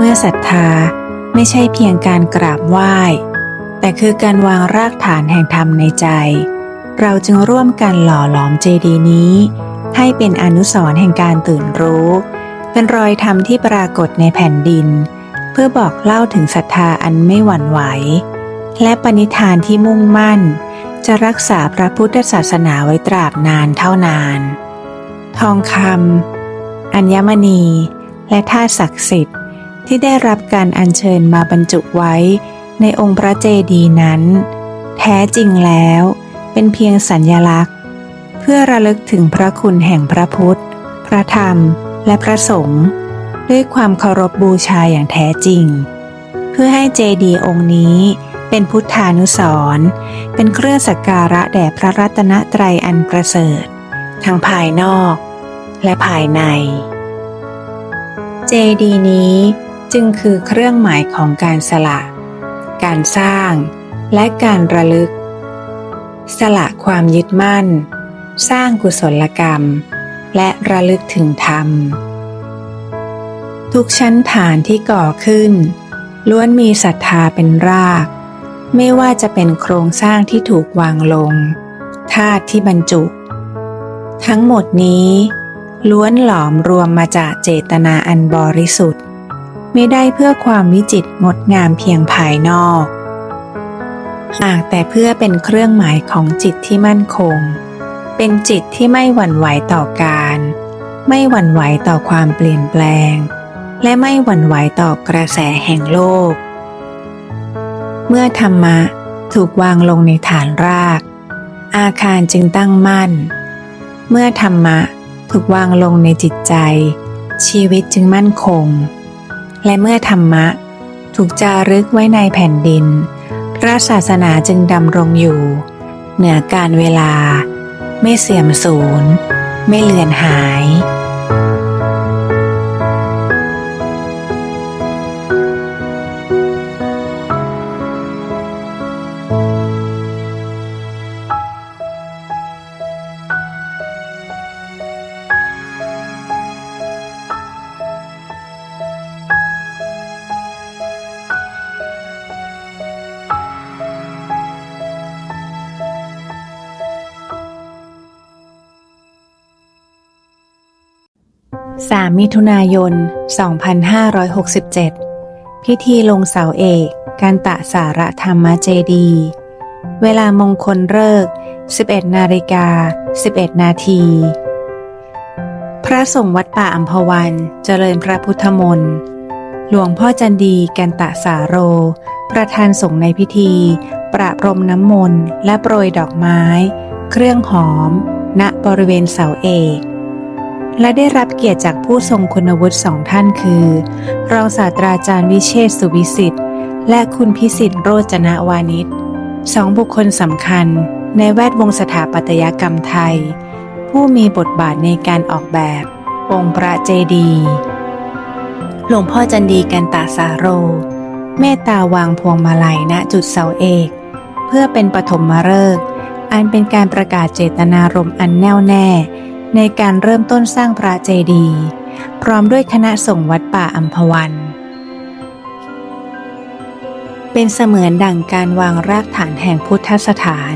เมื่อศรัทธาไม่ใช่เพียงการกราบไหว้ แต่คือการวางรากฐานแห่งธรรมในใจ เราจึงร่วมกันหล่อหลอมเจดีย์นี้ ให้เป็นอนุสรณ์แห่งการตื่นรู้ เป็นรอยธรรมที่ปรากฏในแผ่นดิน เพื่อบอกเล่าถึงศรัทธาอันไม่หวั่นไหว และปณิธานที่มุ่งมั่น จะรักษาพระพุทธศาสนาไว้ตราบนานเท่านาน ทองคำอัญมณี และธาศักดิ์สิทธิ์ ที่ได้รับการอัญเชิญมาบรรจุไว้ในองค์พระเจดีย์นั้น แท้จริงแล้วเป็นเพียงสัญญลักษณ์ เพื่อระลึกถึงพระคุณแห่งพระพุทธ พระธรรมและพระสงฆ์ด้วยความเคารพบูชาอย่างแท้จริง เพื่อให้เจดีย์องค์นี้เป็นพุทธานุสรณ์เป็นเครื่องสักการะแด่พระรัตนตรัยอันประเสริฐ ทั้งภายนอกและภายใน เจดีย์นี้ จึงคือเครื่องหมายของการสละ การสร้าง และการระลึก สละความยึดมั่น สร้างกุศลกรรม และระลึกถึงธรรม ทุกชั้นฐานที่ก่อขึ้น ล้วนมีศรัทธาเป็นราก ไม่ว่าจะเป็นโครงสร้างที่ถูกวางลงธาตุที่บรรจุ ทั้งหมดนี้ล้วนหลอมรวมมาจากเจตนาอันบริสุทธิ์ ไม่ได้เพื่อความวิจิตรงดงามเพียงภายนอก หากแต่เพื่อเป็นเครื่องหมายของจิตที่มั่นคง เป็นจิตที่ไม่หวั่นไหวต่อการ ไม่หวั่นไหวต่อความเปลี่ยนแปลง และไม่หวั่นไหวต่อกระแสแห่งโลก เมื่อธรรมะถูกวางลงในฐานราก อาคารจึงตั้งมั่น เมื่อธรรมะถูกวางลงในจิตใจ ชีวิตจึงมั่นคง และเมื่อธรรมะ ถูกจารึกไว้ในแผ่นดิน พระศาสนาจึงดำรงอยู่ เหนือการเวลา ไม่เสื่อมสูญ ไม่เลือนหาย มิถุนายน 2567 พิธีลงเสาเอกการตะสาระธรรมเจดี เวลามงคลเลิก 11 นาฬิกา 11 นาที พระสงฆ์วัดป่าอัมพวันเจริญพระพุทธมนต์หลวงพ่อจันดีกันตะสาโร ประธานสงฆ์ในพิธี ประพรมน้ำมนต์และโปรยดอกไม้ เครื่องหอม ณบริเวณเสาเอก และได้รับเกียรติจากผู้ทรงคุณวุฒิสองท่านคือ รองศาสตราจารย์วิเชษสุวิสิทธิ์ และคุณพิสิทธิ์โรจนวานิชสองบุคคลสำคัญในแวดวงสถาปัตยกรรมไทย ผู้มีบทบาทในการออกแบบ องค์พระเจดีย์หลวงพ่อจันดีกันตาสาโร เมตตาวางพวงมาลัยณจุดเสาเอก เพื่อเป็นปฐมฤกษ์อันเป็นการประกาศเจตนารมณ์อันแน่วแน่ ในการเริ่มต้นสร้างพระเจดีย์พร้อมด้วยคณะสงฆ์วัดป่าอัมพวัน เป็นเสมือนดั่งการวางรากฐานแห่งพุทธสถาน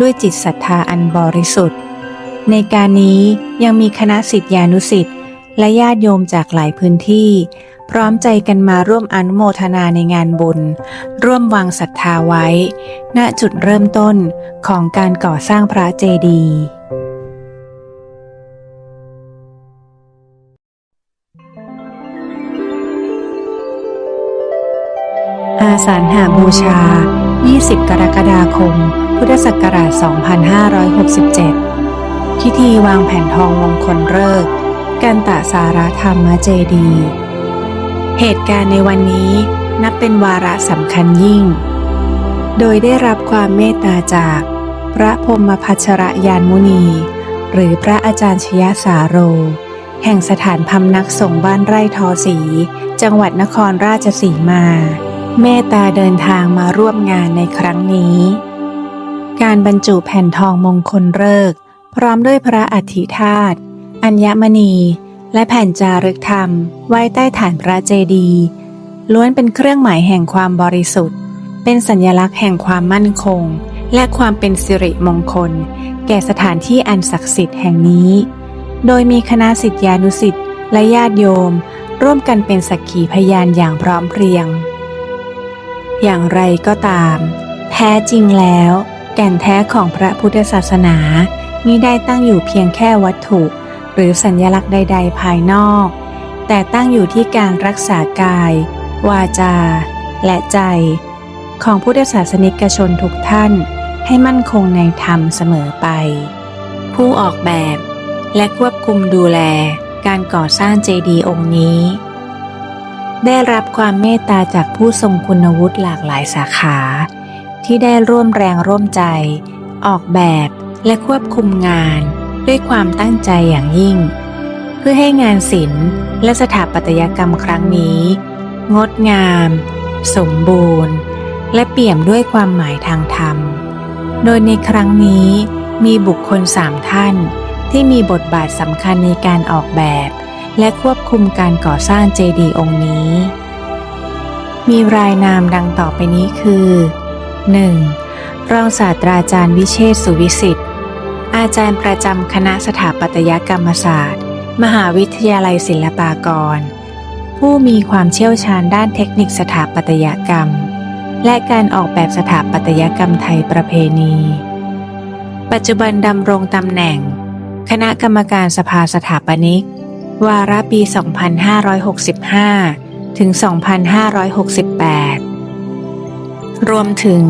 ด้วยจิตศรัทธาอันบริสุทธิ์ ในการนี้ยังมีคณะสิทธิานุสิทธิ์และญาติโยมจากหลายพื้นที่ พร้อมใจกันมาร่วมอนุโมทนาในงานบุญ ร่วมวางศรัทธาไว้ ณจุดเริ่มต้นของการก่อสร้างพระเจดีย์ สาฬหาบูชา 20 กรกฎาคม พุทธศักราช 2567 พิธีวางแผ่นทองมงคลเลิกกันตะสารธรรมเจดี เหตุการณ์ในวันนี้นับเป็นวาระสำคัญยิ่ง โดยได้รับความเมตตาจาก พระพรมพัชรยานมุนี หรือพระอาจารย์ชยสาโร แห่งสถานพำนักสงฆ์บ้านไร่ทอสี จังหวัดนครราชสีมา เมตตาเดินทางมาร่วมงานในครั้งนี้ การบรรจุแผ่นทองมงคลเลิก พร้อมด้วยพระอธิธาตุอัญมณี และแผ่นจารึกธรรม ไว้ใต้ฐานพระเจดีย์ล้วนเป็นเครื่องหมายแห่งความบริสุทธิ์ เป็นสัญลักษณ์แห่งความมั่นคง และความเป็นสิริมงคล แก่สถานที่อันศักดิ์สิทธิ์แห่งนี้ โดยมีคณะสิทธิานุสิทธิ์และญาติโยม ร่วมกันเป็นสักขีพยานอย่างพร้อมเพรียง อย่างไรก็ตาม แท้จริงแล้ว แก่นแท้ของพระพุทธศาสนามิได้ตั้งอยู่เพียงแค่วัตถุ หรือสัญญลักษณ์ใด ๆ ภายนอก แต่ตั้งอยู่ที่การรักษากาย วาจา และใจ ของพุทธศาสนิกชนทุกท่านให้มั่นคงในธรรมเสมอไป ผู้ออกแบบและควบคุมดูแลการก่อสร้างเจดีย์องค์นี้ ได้รับความเมตตาจากผู้ทรงคุณวุฒิหลากหลายสาขา ที่ได้ร่วมแรงร่วมใจ ออกแบบและควบคุมงาน ด้วยความตั้งใจอย่างยิ่ง เพื่อให้งานศิลป์และสถาปัตยกรรมครั้งนี้ งดงาม สมบูรณ์ และเปี่ยมด้วยความหมายทางธรรม โดยในครั้งนี้มีบุคคลสามท่าน ที่มีบทบาทสำคัญในการออกแบบ และควบคุมการก่อสร้างเจดีย์องค์นี้ มีรายนามดังต่อไปนี้คือ 1. รองศาสตราจารย์วิเชษสุวิสิทธิ์ อาจารย์ประจำคณะสถาปัตยกรรมศาสตร์ มหาวิทยาลัยศิลปากร ผู้มีความเชี่ยวชาญด้านเทคนิคสถาปัตยกรรม และการออกแบบสถาปัตยกรรมไทยประเพณี ปัจจุบันดำรงตำแหน่ง คณะกรรมการสภาสถาปนิก วาระปี 2565 ถึง 2568 รวมถึง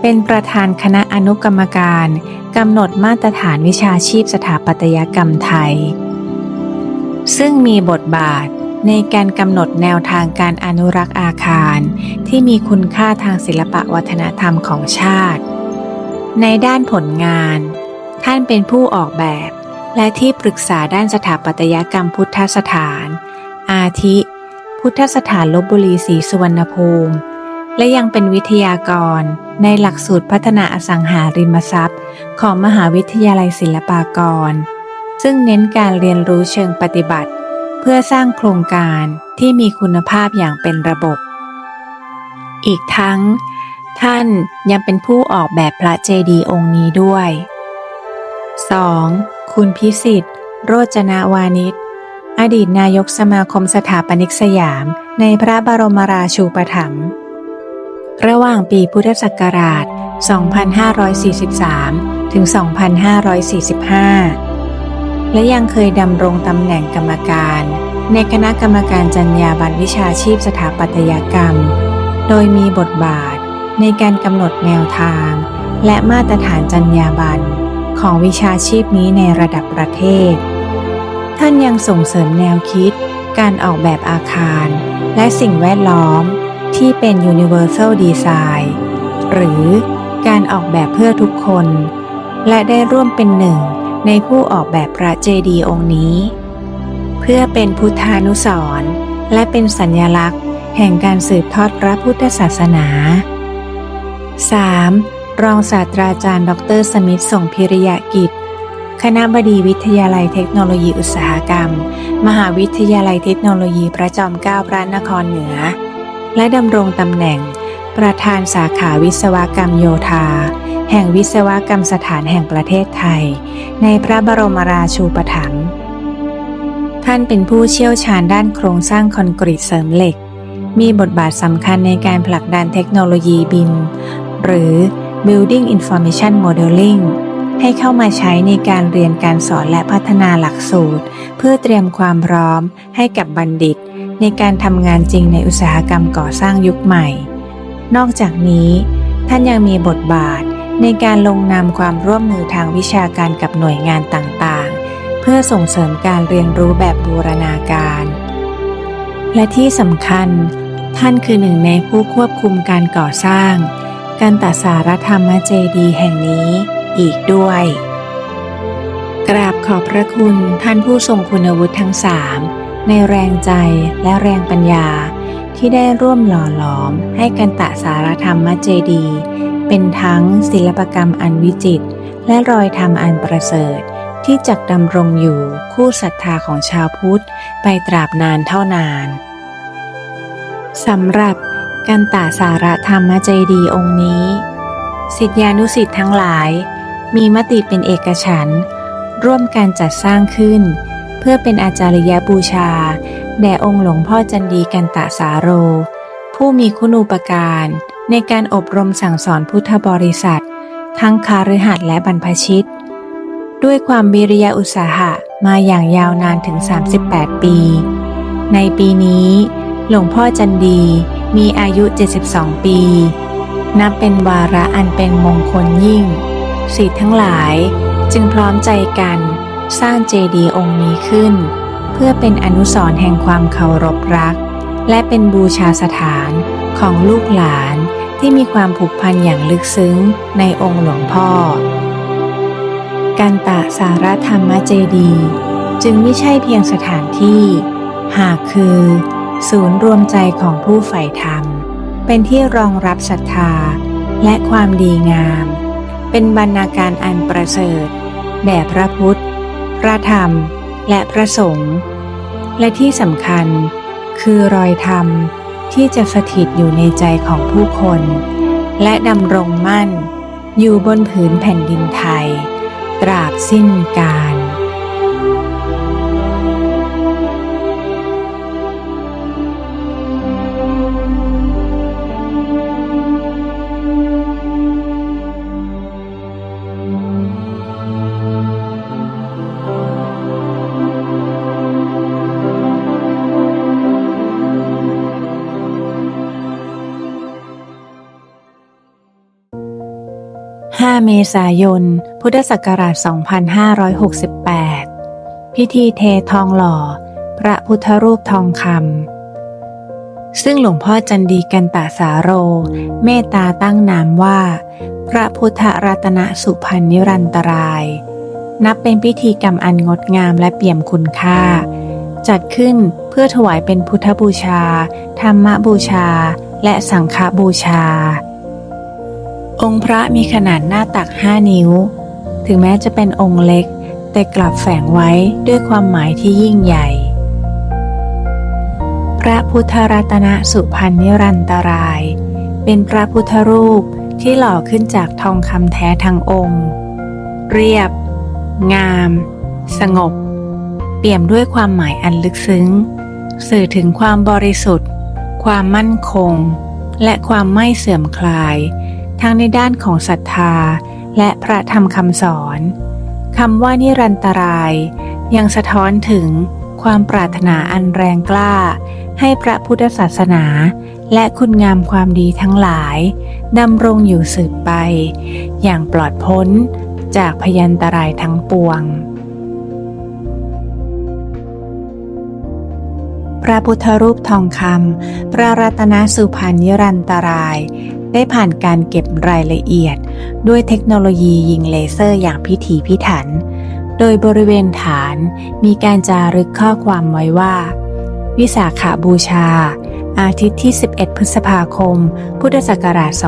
เป็นประธานคณะอนุกรรมการกำหนดมาตรฐานวิชาชีพสถาปัตยกรรมไทย ซึ่งมีบทบาทในการกำหนดแนวทางการอนุรักษ์อาคาร ที่มีคุณค่าทางศิลปวัฒนธรรมของชาติ ในด้านผลงาน ท่านเป็นผู้ออกแบบ และที่ปรึกษาด้านสถาปัตยกรรมพุทธสถาน อาทิ พุทธสถานลบบุรีศรีสุวรรณภูมิ และยังเป็นวิทยากร ในหลักสูตรพัฒนาอสังหาริมทรัพย์ ของมหาวิทยาลัยศิลปากร ซึ่งเน้นการเรียนรู้เชิงปฏิบัติ เพื่อสร้างโครงการที่มีคุณภาพอย่างเป็นระบบ อีกทั้ง ท่านยังเป็นผู้ออกแบบพระเจดีย์องค์นี้ด้วย 2. คุณพิสิทธิ์ โรจนาวานิชอดีตนายกสมาคมสถาปนิกสยาม ในพระบรมราชูปถัมภ์ระหว่างปีพุทธศักราช 2543 ถึง 2545 และยังเคยดำรงตำแหน่งกรรมการ ในคณะกรรมการจรรยาบรรณวิชาชีพสถาปัตยกรรม โดยมีบทบาทในการกำหนดแนวทาง และมาตรฐานจรรยาบรรณ ของวิชาชีพนี้ในระดับประเทศ ท่านยังส่งเสริมแนวคิด การออกแบบอาคาร และสิ่งแวดล้อมที่เป็น Universal Design หรือการออกแบบเพื่อทุกคน และได้ร่วมเป็นหนึ่งในผู้ออกแบบพระเจดีย์องค์นี้ เพื่อเป็นพุทธานุสรณ์และเป็นสัญลักษณ์ แห่งการสืบทอดพระพุทธศาสนา 3. รองศาสตราจารย์ ดรสมิทธส่งพิริยกิจ คณะบดีวิทยาลัยเทคโนโลยีอุตสาหกรรม มหาวิทยาลัยเทคโนโลยีพระจอมเกล้าพระนครเหนือ และดำรงตำแหน่ง ประธานสาขาวิศวกรรมโยธา แห่งวิศวกรรมสถานแห่งประเทศไทย ในพระบรมราชูปถัมภ์ท่านเป็นผู้เชี่ยวชาญด้านโครงสร้างคอนกรีตเสริมเหล็ก มีบทบาทสำคัญในการผลักดันเทคโนโลยีบิน หรือ Building Information Modeling ให้เข้ามาใช้ในการเรียนการสอนและพัฒนาหลักสูตร เพื่อเตรียมความพร้อมให้กับบัณฑิต ในการทำงานจริงในอุตสาหกรรมก่อสร้างยุคใหม่ นอกจากนี้ ท่านยังมีบทบาทในการลงนามความร่วมมือทางวิชาการกับหน่วยงานต่างๆ เพื่อส่งเสริมการเรียนรู้แบบบูรณาการ และที่สำคัญ ท่านคือหนึ่งในผู้ควบคุมการก่อสร้าง การตัดสารธรรมเจดีแห่งนี้อีกด้วย กราบขอบพระคุณท่านผู้ทรงคุณวุฒิทั้งสามในแรงใจและแรงปัญญาที่ได้ร่วมหล่อหลอมให้กันตะสารธรรมเจดี เป็นทั้งศิลปกรรมอันวิจิตรและรอยธรรมอันประเสริฐที่จักดำรงอยู่คู่ศรัทธาของชาวพุทธไปตราบนานเท่านานสำหรับ กันตาสารธรรมเจดีองค์นี้ สิทธิานุสิทธิ์ทั้งหลาย มีมติเป็นเอกฉันร่วมกันจัดสร้างขึ้น เพื่อเป็นอาจาริยบูชา แด่องค์หลวงพ่อจันดีกันตะสาโร ผู้มีคุณูปการ ในการอบรมสั่งสอนพุทธบริษัท ทั้งคาฤหัสและบรรพชิต ด้วยความวิริยะอุตสาหะมาอย่างยาวนานถึง 38 ปี ในปีนี้ หลวงพ่อจันดี มีอายุ 72 ปี นับเป็นวาระอันเป็นมงคลยิ่งสิทธิ์ทั้งหลายจึงพร้อมใจกันสร้างเจดีย์องค์นี้ขึ้น เพื่อเป็นอนุสรณ์แห่งความเคารพรัก และเป็นบูชาสถานของลูกหลานที่มีความผูกพันอย่างลึกซึ้งในองค์หลวงพ่อกันตะสารธรรมเจดีย์จึงไม่ใช่เพียงสถานที่ หากคือ ศูนย์รวมใจของผู้ใฝ่ธรรม เป็นที่รองรับศรัทธาและความดีงาม เป็นบรรณาการอันประเสริฐ แด่พระพุทธ พระธรรม และพระสงฆ์ และที่สำคัญคือรอยธรรมที่จะสถิตอยู่ในใจของผู้คน และดำรงมั่น อยู่บนผืนแผ่นดินไทย ตราบสิ้นกาล เมษายน พุทธศักราช 2568 พิธีเททองหล่อ พระพุทธรูปทองคำ ซึ่งหลวงพ่อจันดีกันตาสาโร เมตตาตั้งนามว่า พระพุทธรัตนสุพรรณนิรันตราย นับเป็นพิธีกรรมอันงดงามและเปี่ยมคุณค่า จัดขึ้นเพื่อถวายเป็นพุทธบูชา ธรรมบูชา และสังฆบูชา องค์พระมีขนาดหน้าตัก 5 นิ้ว ถึงแม้จะเป็นองค์เล็ก แต่กลับแฝงไว้ด้วยความหมายที่ยิ่งใหญ่ พระพุทธรัตนสุพรรณนิรันตราย เป็นพระพุทธรูปที่หล่อขึ้นจากทองคำแท้ทั้งองค์ เรียบ งาม สงบ เปี่ยมด้วยความหมายอันลึกซึ้ง สื่อถึงความบริสุทธิ์ ความมั่นคง และความไม่เสื่อมคลาย ทั้งในด้านของศรัทธา และพระธรรมคำสอนคำว่านิรันตราย ยังสะท้อนถึงความปรารถนาอันแรงกล้า ให้พระพุทธศาสนา และคุณงามความดีทั้งหลายดำรงอยู่สืบไป อย่างปลอดพ้นจากพยันตรายทั้งปวง ระพุทธรูปทองคำพระรัตนสุพรรณนิรันตราย ได้ผ่านการเก็บรายละเอียด ด้วยเทคโนโลยียิงเลเซอร์อย่างพิถีพิถัน โดยบริเวณฐานมีการจารึกข้อความไว้ว่า วิสาขาบูชา อาทิตย์ที่ 11 พฤษภาคม พุทธศักราช 2568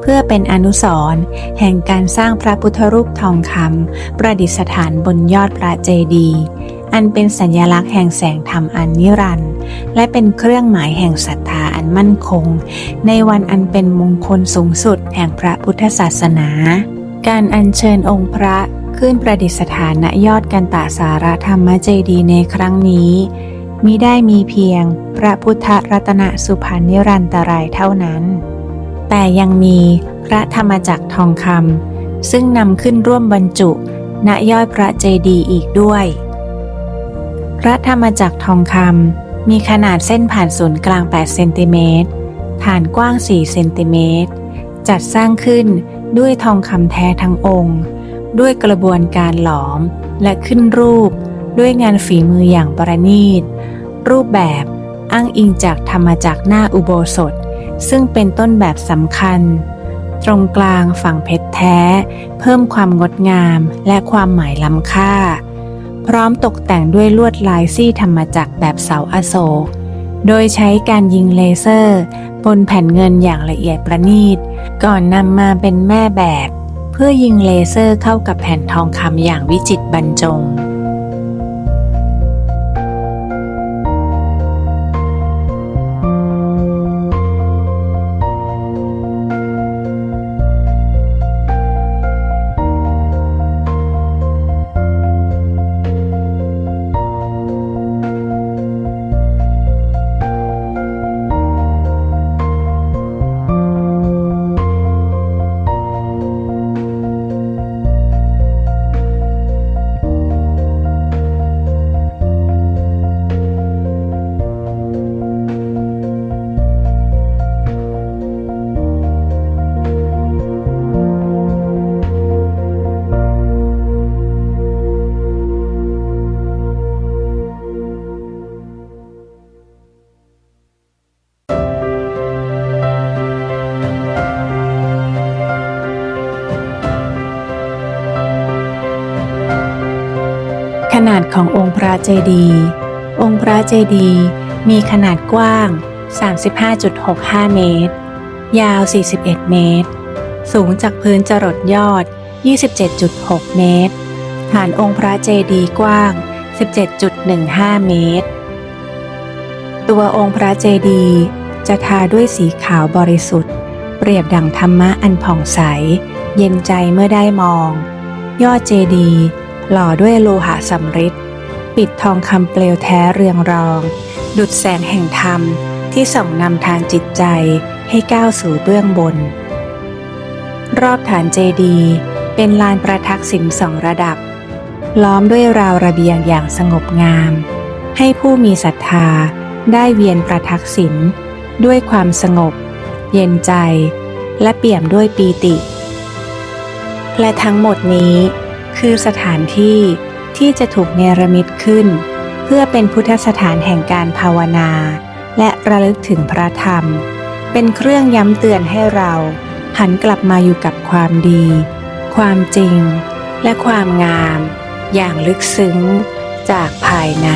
เพื่อเป็นอนุสรณ์แห่งการสร้างพระพุทธรูปทองคำประดิษฐานบนยอดพระเจดีย์ อันเป็นสัญลักษณ์แห่งแสงธรรมอันนิรันดร์และเป็นเครื่องหมายแห่งศรัทธาอันมั่นคง ในวันอันเป็นมงคลสูงสุดแห่งพระพุทธศาสนา การอัญเชิญองค์พระขึ้นประดิษฐานณยอดกันตาสารธรรมเจดีในครั้งนี้มิได้มีเพียงพระพุทธรัตนสุพรรณนิรันตรายเท่านั้น แต่ยังมีพระธรรมจักรทองคำซึ่งนำขึ้นร่วมบรรจุ ณยอดพระเจดีย์อีกด้วย พระธรรมจักรทองคำมีขนาดเส้นผ่านศูนย์กลาง 8 เซนติเมตร ฐานกว้าง 4 เซนติเมตร จัดสร้างขึ้นด้วยทองคำแท้ทั้งองค์ ด้วยกระบวนการหลอมและขึ้นรูป ด้วยงานฝีมืออย่างประณีต รูปแบบอ้างอิงจากธรรมจักรหน้าอุโบสถ ซึ่งเป็นต้นแบบสำคัญ ตรงกลางฝั่งเพชรแท้ เพิ่มความงดงามและความหมายล้ำค่า พร้อมตกแต่งด้วยลวดลายซี่ธรรมจักรแบบเสาอโศก โดยใช้การยิงเลเซอร์ บนแผ่นเงินอย่างละเอียดประณีต ก่อนนำมาเป็นแม่แบบ เพื่อยิงเลเซอร์เข้ากับแผ่นทองคำอย่างวิจิตรบรรจง นาดขององค์พระเจดีย์องค์พระเจดีย์มีขนาดกว้าง 35.65 เมตร ยาว 41 เมตร สูงจากพื้นจรดยอด 27.6 เมตร ฐานองค์พระเจดีย์กว้าง 17.15 เมตร ตัวองค์พระเจดีย์จะทาด้วยสีขาวบริสุทธิ์ เปรียบดั่งธรรมะอันผ่องใส เย็นใจเมื่อได้มอง ยอดเจดีย์ หล่อด้วยโลหะสำริดปิดทองคำเปลวแท้เรืองรอง ดุดแสงแห่งธรรมที่ส่องนำทางจิตใจให้ก้าวสู่เบื้องบน รอบฐานเจดีย์เป็นลานประทักษิณสองระดับ ล้อมด้วยราวระเบียงอย่างสงบงาม ให้ผู้มีศรัทธาได้เวียนประทักษิณด้วยความสงบ เย็นใจ และเปี่ยมด้วยปีติ และทั้งหมดนี้ คือสถานที่ที่จะถูกเนรมิตขึ้น เพื่อเป็นพุทธสถานแห่งการภาวนา และระลึกถึงพระธรรม เป็นเครื่องย้ำเตือนให้เราหันกลับมาอยู่กับความดี ความจริง และความงาม อย่างลึกซึ้งจากภายใน